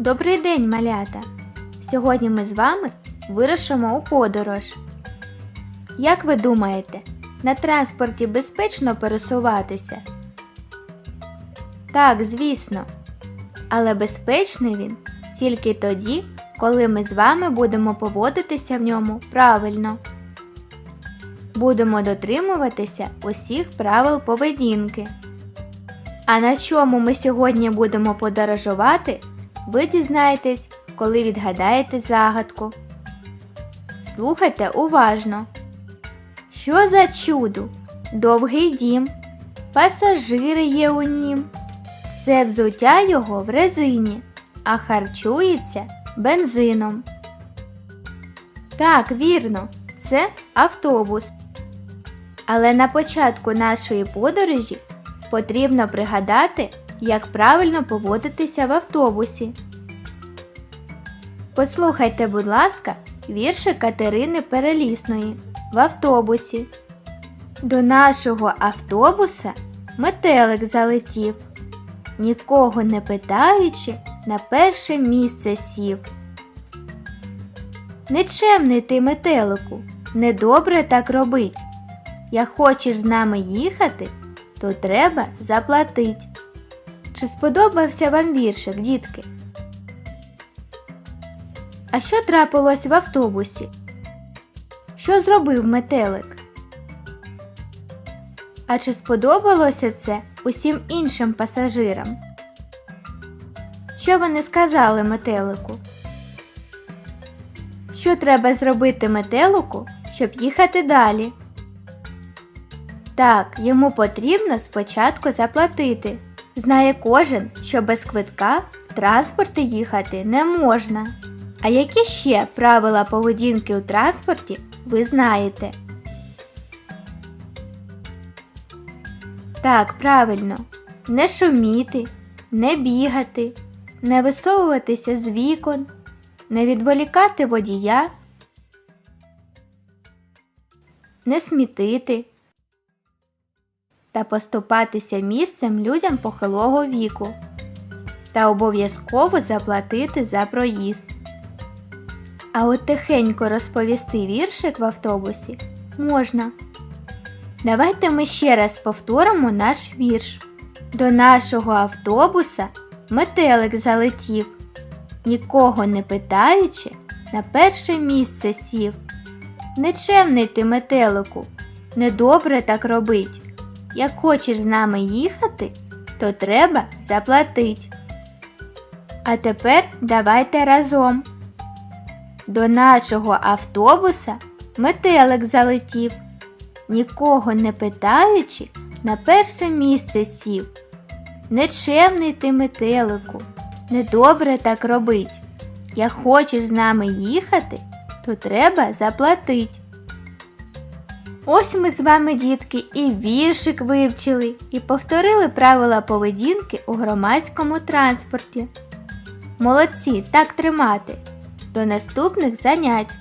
Добрий день, малята! Сьогодні ми з вами вирушимо у подорож. Як ви думаєте, на транспорті безпечно пересуватися? Так, звісно. Але безпечний він тільки тоді, коли ми з вами будемо поводитися в ньому правильно. Будемо дотримуватися усіх правил поведінки. А на чому ми сьогодні будемо подорожувати, ви дізнаєтесь, коли відгадаєте загадку. Слухайте уважно. Що за чудо? Довгий дім, пасажири є у нім, все взуття його в резині, а харчується бензином. Так, вірно, це автобус. Але на початку нашої подорожі потрібно пригадати, як правильно поводитися в автобусі. Послухайте, будь ласка, віршик Катерини Перелісної в автобусі. До нашого автобуса метелик залетів, нікого не питаючи, на перше місце сів. Нечемний ти метелику, недобре так робить. Як хочеш з нами їхати, то треба заплатить. Чи сподобався вам віршик, дітки? А що трапилось в автобусі? Що зробив метелик? А чи сподобалося це усім іншим пасажирам? Що вони сказали метелику? Що треба зробити метелику, щоб їхати далі? Так, йому потрібно спочатку заплатити. Знає кожен, що без квитка в транспорті їхати не можна. А які ще правила поведінки у транспорті ви знаєте? Так, правильно, не шуміти, не бігати, не висовуватися з вікон, не відволікати водія, не смітити та поступатися місцем людям похилого віку та обов'язково заплатити за проїзд. А от тихенько розповісти віршик в автобусі можна. Давайте ми ще раз повторимо наш вірш. До нашого автобуса метелик залетів, нікого не питаючи, на перше місце сів. Нечемний ти метелику, недобре так робить. Як хочеш з нами їхати, то треба заплатить. А тепер давайте разом. До нашого автобуса метелик залетів, нікого не питаючи, на перше місце сів. Нечемний ти метелику, недобре так робить. Як хочеш з нами їхати, то треба заплатить. Ось ми з вами, дітки, і віршик вивчили, і повторили правила поведінки у громадському транспорті. Молодці, так тримати. До наступних занять!